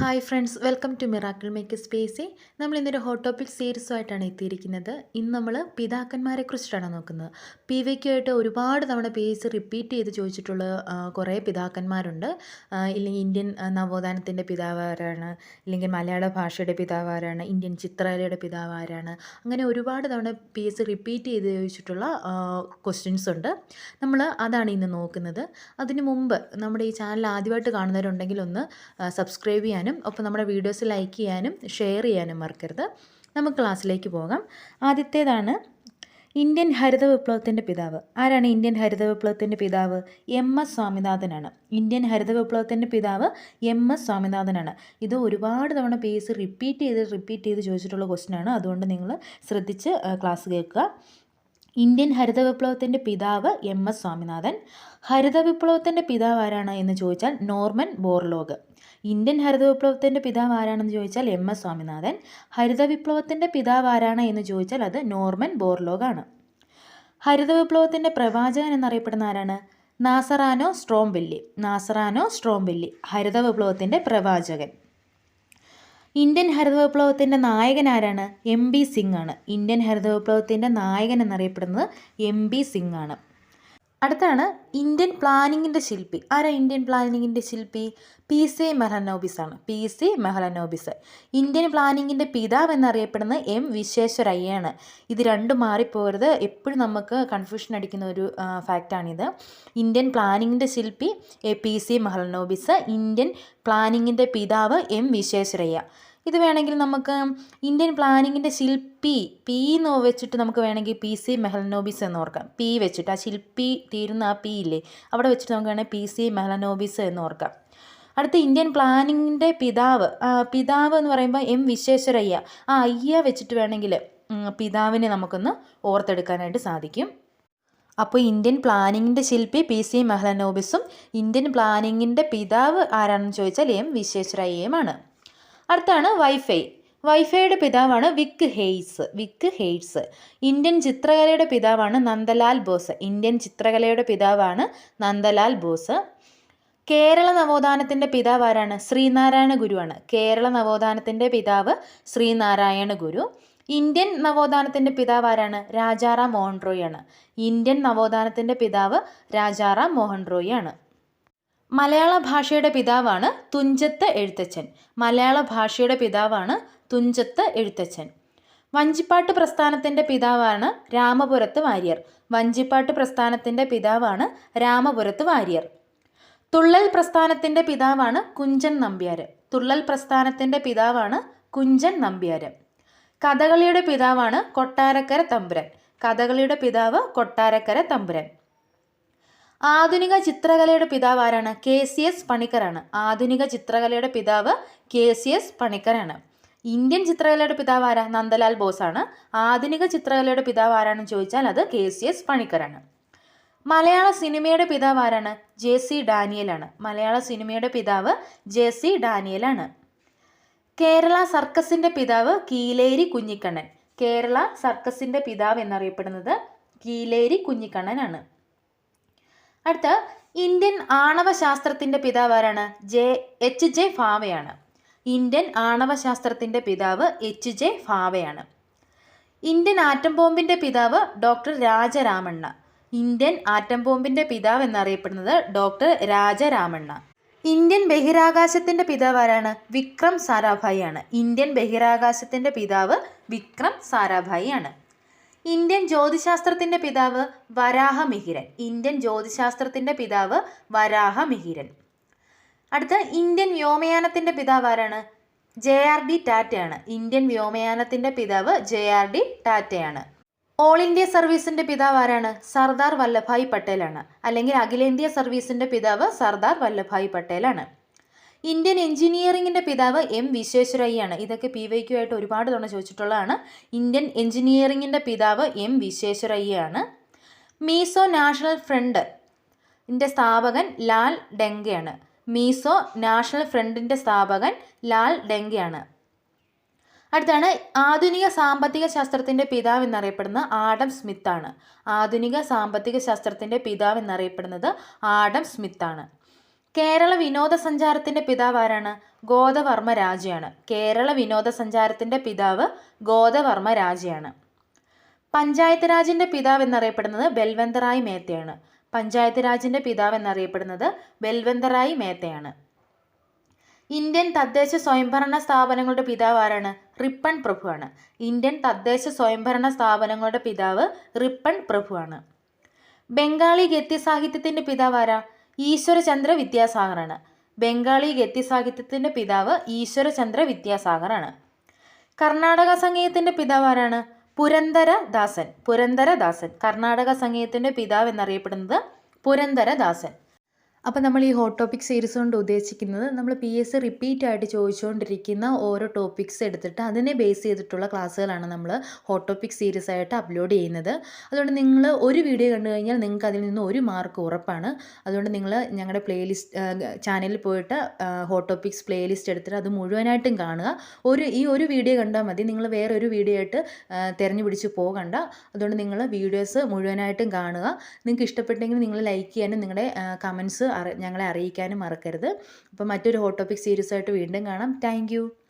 Hi friends welcome to miracle make Spacey നമ്മൾ ഇന്നൊരു hot topic സീരീസുമായിട്ടാണ് എത്തിയിരിക്കുന്നത്. ഇന്ന് നമ്മൾ പിതാക്കന്മാരെ കുറിച്ചിട്ടാണ് നോക്കുന്നത്. പി ആയിട്ട് ഒരുപാട് തവണ പി എസ് റിപ്പീറ്റ് ചെയ്ത് ചോദിച്ചിട്ടുള്ള കുറേ പിതാക്കന്മാരുണ്ട്. ഇല്ലെങ്കിൽ ഇന്ത്യൻ നവോത്ഥാനത്തിന്റെ പിതാവ് ആരാണ്? ഇല്ലെങ്കിൽ മലയാള ഭാഷയുടെ പിതാവ് ആരാണ്? ഇന്ത്യൻ ചിത്രകലയുടെ പിതാവ് ആരാണ്? അങ്ങനെ ഒരുപാട് തവണ പി എസ് റിപ്പീറ്റ് ചെയ്ത് ചോദിച്ചിട്ടുള്ള ക്വസ്റ്റ്യൻസ് ഉണ്ട്. നമ്മൾ അതാണ് ഇന്ന് നോക്കുന്നത്. അതിന് മുമ്പ് നമ്മുടെ ഈ ചാനൽ ആദ്യമായിട്ട് കാണുന്നവരുണ്ടെങ്കിൽ ഒന്ന് സബ്സ്ക്രൈബ് ചെയ്യാനും ഒപ്പം നമ്മുടെ വീഡിയോസ് ലൈക്ക് ചെയ്യാനും ഷെയർ ചെയ്യാനും മറക്കരുത്. നമുക്ക് ക്ലാസ്സിലേക്ക് പോകാം. ആദ്യത്തേതാണ് ഇന്ത്യൻ ഹരിത വിപ്ലവത്തിന്റെ പിതാവ്. ആരാണ് ഇന്ത്യൻ ഹരിത വിപ്ലവത്തിന്റെ പിതാവ്? എം എസ് സ്വാമിനാഥനാണ്. ഇന്ത്യൻ ഹരിത വിപ്ലവത്തിന്റെ പിതാവ് എം എസ് സ്വാമിനാഥനാണ്. ഇത് ഒരുപാട് തവണ പേസ് റിപ്പീറ്റ് ചെയ്ത് റിപ്പീറ്റ് ചെയ്ത് ചോദിച്ചിട്ടുള്ള ക്വസ്റ്റ്യൻ ആണ്. അതുകൊണ്ട് നിങ്ങൾ ശ്രദ്ധിച്ച് ക്ലാസ് കേൾക്കുക. ഇന്ത്യൻ ഹരിത വിപ്ലവത്തിന്റെ പിതാവ് എം എസ് സ്വാമിനാഥൻ. ഹരിത വിപ്ലവത്തിന്റെ പിതാവ് ആരാണ് എന്ന് ചോദിച്ചാൽ നോർമൻ ബോർലോഗ്. ഇന്ത്യൻ ഹരിത വിപ്ലവത്തിന്റെ പിതാവ് ആരാണെന്ന് ചോദിച്ചാൽ എം എസ് സ്വാമിനാഥൻ. ഹരിത വിപ്ലവത്തിന്റെ പിതാവ് ആരാണ് എന്ന് ചോദിച്ചാൽ അത് നോർമൻ ബോർലോഗാണ്. ഹരിത വിപ്ലവത്തിന്റെ പ്രവാചകൻ എന്നറിയപ്പെടുന്ന ആരാണ്? നാസറാനോ സ്ട്രോംബെല്ലി നാസറാനോ സ്ട്രോംബെല്ലി ഹരിത വിപ്ലവത്തിന്റെ പ്രവാചകൻ. ഇന്ത്യൻ ഹരിത വിപ്ലവത്തിന്റെ നായകൻ ആരാണ്? എം ബി സിംഗ് ആണ്. ഇന്ത്യൻ ഹരിത വിപ്ലവത്തിന്റെ നായകൻ എന്നറിയപ്പെടുന്നത് എം ബി സിംഗ് ആണ്. അടുത്താണ് ഇന്ത്യൻ പ്ലാനിങ്ങിന്റെ ശില്പി. ആരാ ഇന്ത്യൻ പ്ലാനിങ്ങിന്റെ ശില്പി? പി സി മെഹലനോബിസ് ആണ്. പി സി മെഹലനോബിസ് ഇന്ത്യൻ പ്ലാനിങ്ങിന്റെ പിതാവ് എന്നറിയപ്പെടുന്നത് എം വിശ്വേശ്വരയ്യാണ്. ഇത് രണ്ടും മാറിപ്പോകരുത് എപ്പോഴും നമുക്ക് കൺഫ്യൂഷൻ അടിക്കുന്ന ഒരു ഫാക്റ്റാണിത് ഇന്ത്യൻ പ്ലാനിങ്ങിന്റെ ശില്പി A P C Mahalanobis Indian പ്ലാനിങ്ങിന്റെ പിതാവ് എം വിശ്വേശ്വരയ്യ. ഇത് വേണമെങ്കിൽ നമുക്ക് ഇന്ത്യൻ പ്ലാനിങ്ങിന്റെ ശില്പി പി എന്ന് വെച്ചിട്ട് നമുക്ക് വേണമെങ്കിൽ പി സി മെഹലനോബിസ് എന്ന് ഓർക്കാം. പി വെച്ചിട്ട് ആ ശില്പി തീരുന്ന ആ പി ഇല്ലേ അവിടെ വെച്ചിട്ട് നമുക്ക് വേണമെങ്കിൽ പി സി മെഹലനോബിസ് എന്ന് ഓർക്കാം. അടുത്ത ഇന്ത്യൻ പ്ലാനിങ്ങിന്റെ പിതാവ് പിതാവ് എന്ന് പറയുമ്പോൾ എം വിശ്വേശ്വരയ്യ. ആ അയ്യ വെച്ചിട്ട് വേണമെങ്കിൽ പിതാവിനെ നമുക്കൊന്ന് ഓർത്തെടുക്കാനായിട്ട് സാധിക്കും. അപ്പോൾ ഇന്ത്യൻ പ്ലാനിങ്ങിന്റെ ശില്പി പി സി മെഹലനോബിസും ഇന്ത്യൻ പ്ലാനിങ്ങിന്റെ പിതാവ് ആരാണെന്ന് ചോദിച്ചാൽ എം വിശ്വേശ്വരയ്യയുമാണ്. അടുത്താണ് വൈഫൈ. വൈഫൈയുടെ പിതാവാണ് Vic Hayes. Vic Hayes. Indian ചിത്രകലയുടെ പിതാവാണ് നന്ദലാൽ ബോസ്. ഇന്ത്യൻ ചിത്രകലയുടെ പിതാവാണ് നന്ദലാൽ ബോസ്. കേരള നവോത്ഥാനത്തിന്റെ പിതാവ് ആരാണ്? ശ്രീനാരായണ ഗുരുവാണ്. കേരള നവോത്ഥാനത്തിന്റെ പിതാവ് ശ്രീനാരായണ ഗുരു. ഇന്ത്യൻ നവോത്ഥാനത്തിന്റെ പിതാവ് ആരാണ്? രാജാറാം മോഹൻ റോയ് ആണ്. ഇന്ത്യൻ നവോത്ഥാനത്തിന്റെ പിതാവ് രാജാറാം മോഹൻ റോയ് ആണ്. മലയാള ഭാഷയുടെ പിതാവാണ് തുഞ്ചത്ത് എഴുത്തച്ഛൻ. മലയാള ഭാഷയുടെ പിതാവാണ് തുഞ്ചത്ത് എഴുത്തച്ഛൻ. വഞ്ചിപ്പാട്ട് പ്രസ്ഥാനത്തിന്റെ പിതാവാണ് രാമപുരത്ത് വാര്യർ. വഞ്ചിപ്പാട്ട് പ്രസ്ഥാനത്തിന്റെ പിതാവാണ് രാമപുരത്ത് വാര്യർ. തുള്ളൽ പ്രസ്ഥാനത്തിന്റെ പിതാവാണ് കുഞ്ചൻ നമ്പ്യാർ തുള്ളൽ പ്രസ്ഥാനത്തിന്റെ പിതാവാണ് കുഞ്ചൻ നമ്പ്യാർ കഥകളിയുടെ പിതാവാണ് കൊട്ടാരക്കര തമ്പുരൻ. കഥകളിയുടെ പിതാവ് കൊട്ടാരക്കര തമ്പുരൻ. ആധുനിക ചിത്രകലയുടെ പിതാവ് ആരാണ്? കെ സി എസ് പണിക്കറാണ് ആധുനിക ചിത്രകലയുടെ പിതാവ് കെ സി എസ് പണിക്കറാണ് ഇന്ത്യൻ ചിത്രകലയുടെ പിതാവ് ആരാ? നന്ദലാൽ ബോസാണ്. ആധുനിക ചിത്രകലയുടെ പിതാവ് ആരാണെന്ന് ചോദിച്ചാൽ അത് കെ സി എസ് പണിക്കറാണ് മലയാള സിനിമയുടെ പിതാവ് ആരാണ്? ജെ സി ഡാനിയലാണ്. മലയാള സിനിമയുടെ പിതാവ് ജെ സി ഡാനിയലാണ്. കേരള സർക്കസിന്റെ പിതാവ് കീലേരി കുഞ്ഞിക്കണ്ണൻ. കേരള സർക്കസിന്റെ പിതാവ് എന്നറിയപ്പെടുന്നത് കീലേരി കുഞ്ഞിക്കണ്ണനാണ്. അടുത്ത ഇന്ത്യൻ ആണവ ശാസ്ത്രത്തിന്റെ പിതാവ് ആരാണ്? ജെ എച്ച് ജെ ഫാവയാണ്. ഇന്ത്യൻ ആണവ ശാസ്ത്രത്തിന്റെ പിതാവ് എച്ച് ജെ ഫാവയാണ്. ഇന്ത്യൻ ആറ്റം ബോംബിന്റെ പിതാവ് ഡോക്ടർ രാജരാമണ്ണ. ഇന്ത്യൻ ആറ്റം ബോംബിന്റെ പിതാവ് എന്നറിയപ്പെടുന്നത് ഡോക്ടർ രാജരാമണ്ണ. ഇന്ത്യൻ ബഹിരാകാശത്തിന്റെ പിതാവ് ആരാണ്? വിക്രം സാരാഭായി ആണ് ഇന്ത്യൻ ബഹിരാകാശത്തിന്റെ പിതാവ് വിക്രം സാരാഭായി ആണ് ഇന്ത്യൻ ജ്യോതിശാസ്ത്രത്തിന്റെ പിതാവ് വരാഹ മിഹിരൻ. ഇന്ത്യൻ ജ്യോതിശാസ്ത്രത്തിന്റെ പിതാവ് വരാഹ മിഹിരൻ. അടുത്ത ഇന്ത്യൻ വ്യോമയാനത്തിന്റെ പിതാവ് ആരാണ്? ജെ ആർ ഡി ടാറ്റയാണ്. ഇന്ത്യൻ വ്യോമയാനത്തിന്റെ പിതാവ് ജെ ആർ ഡി ടാറ്റയാണ്. ഓൾ ഇന്ത്യ സർവീസിന്റെ പിതാവ് ആരാണ്? സർദാർ വല്ലഭായ് പട്ടേലാണ്. അല്ലെങ്കിൽ അഖിലേന്ത്യാ സർവീസിന്റെ പിതാവ് സർദാർ വല്ലഭായ് പട്ടേലാണ്. ഇന്ത്യൻ എഞ്ചിനീയറിംഗിന്റെ പിതാവ് എം വിശ്വേശ്വരയ്യാണ്. ഇതൊക്കെ പി വൈ ക്യു ആയിട്ട് ഒരുപാട് തവണ ചോദിച്ചിട്ടുള്ളതാണ്. ഇന്ത്യൻ എഞ്ചിനീയറിംഗിന്റെ പിതാവ് എം വിശ്വേശ്വരയ്യാണ്. മീസോ നാഷണൽ ഫ്രണ്ട് ന്റെ സ്ഥാപകൻ ലാൽ ഡെങ്കയാണ്. മീസോ നാഷണൽ ഫ്രണ്ടിന്റെ സ്ഥാപകൻ ലാൽ ഡെങ്കയാണ്. അടുത്താണ് ആധുനിക സാമ്പത്തിക ശാസ്ത്രത്തിന്റെ പിതാവ് എന്നറിയപ്പെടുന്ന ആഡം സ്മിത്താണ്. ആധുനിക സാമ്പത്തിക ശാസ്ത്രത്തിന്റെ പിതാവ് എന്നറിയപ്പെടുന്നത് ആഡം സ്മിത്താണ്. കേരള വിനോദസഞ്ചാരത്തിന്റെ പിതാവ് ആരാണ്? ഗോദവർമ്മ രാജയാണ്. കേരള വിനോദസഞ്ചാരത്തിന്റെ പിതാവ് ഗോദവർമ്മ രാജയാണ്. പഞ്ചായത്ത് രാജിന്റെ പിതാവ് എന്നറിയപ്പെടുന്നത് ബൽവന്തറായ് മേത്തയാണ്. പഞ്ചായത്ത് രാജിന്റെ പിതാവ് എന്നറിയപ്പെടുന്നത് ബൽവന്തറായ് മേത്തയാണ്. ഇന്ത്യൻ തദ്ദേശ സ്വയംഭരണ സ്ഥാപനങ്ങളുടെ പിതാവ് ആരാണ്? റിപ്പൺ പ്രഭുവാണ്. ഇന്ത്യൻ തദ്ദേശ സ്വയംഭരണ സ്ഥാപനങ്ങളുടെ പിതാവ് റിപ്പൺ പ്രഭുവാണ്. ബംഗാളി ഗദ്യ സാഹിത്യത്തിന്റെ പിതാവ് ആരാ? ഈശ്വരചന്ദ്ര വിദ്യാസാഗറാണ്. ബംഗാളി ഗത്യ സാഹിത്യത്തിന്റെ പിതാവ് ഈശ്വരചന്ദ്ര വിദ്യാസാഗറാണ്. കർണാടക സംഗീതത്തിന്റെ പിതാവ് ആരാണ്? പുരന്ദരദാസൻ പുരന്ദരദാസൻ കർണാടക സംഗീതത്തിന്റെ പിതാവ് എന്നറിയപ്പെടുന്നത് പുരന്ദരദാസൻ അപ്പോൾ നമ്മൾ ഈ ഹോട്ട് ടോപ്പിക് സീരീസ് കൊണ്ട് ഉദ്ദേശിക്കുന്നത് നമ്മൾ പി എസ് സി റിപ്പീറ്റ് ആയിട്ട് ചോദിച്ചുകൊണ്ടിരിക്കുന്ന ഓരോ ടോപ്പിക്സ് എടുത്തിട്ട് അതിനെ ബേസ് ചെയ്തിട്ടുള്ള ക്ലാസ്സുകളാണ് നമ്മൾ ഹോട്ട് ടോപ്പിക് സീരീസ് ആയിട്ട് അപ്ലോഡ് ചെയ്യുന്നത്. അതുകൊണ്ട് നിങ്ങൾ ഒരു വീഡിയോ കണ്ടു കഴിഞ്ഞാൽ നിങ്ങൾക്ക് അതിൽ നിന്ന് ഒരു മാർക്ക് ഉറപ്പാണ്. അതുകൊണ്ട് നിങ്ങൾ ഞങ്ങളുടെ പ്ലേലിസ്റ്റ് ചാനലിൽ പോയിട്ട് ഹോട്ട് ടോപ്പിക്സ് പ്ലേലിസ്റ്റ് എടുത്തിട്ട് അത് മുഴുവനായിട്ടും കാണുക. ഒരു ഈ ഒരു വീഡിയോ കണ്ടാൽ മതി. നിങ്ങൾ വേറെ ഒരു വീഡിയോ ആയിട്ട് തിരഞ്ഞു പിടിച്ച് പോകണ്ട. അതുകൊണ്ട് നിങ്ങൾ വീഡിയോസ് മുഴുവനായിട്ടും കാണുക. നിങ്ങൾക്ക് ഇഷ്ടപ്പെട്ടെങ്കിൽ നിങ്ങൾ ലൈക്ക് ചെയ്യാനും നിങ്ങളുടെ കമൻസ് ഞങ്ങളെ അറിയിക്കാനും മറക്കരുത്. അപ്പോൾ മറ്റൊരു ഹോട്ട് ടോപ്പിക് സീരീസ് ആയിട്ട് വീണ്ടും കാണാം. താങ്ക്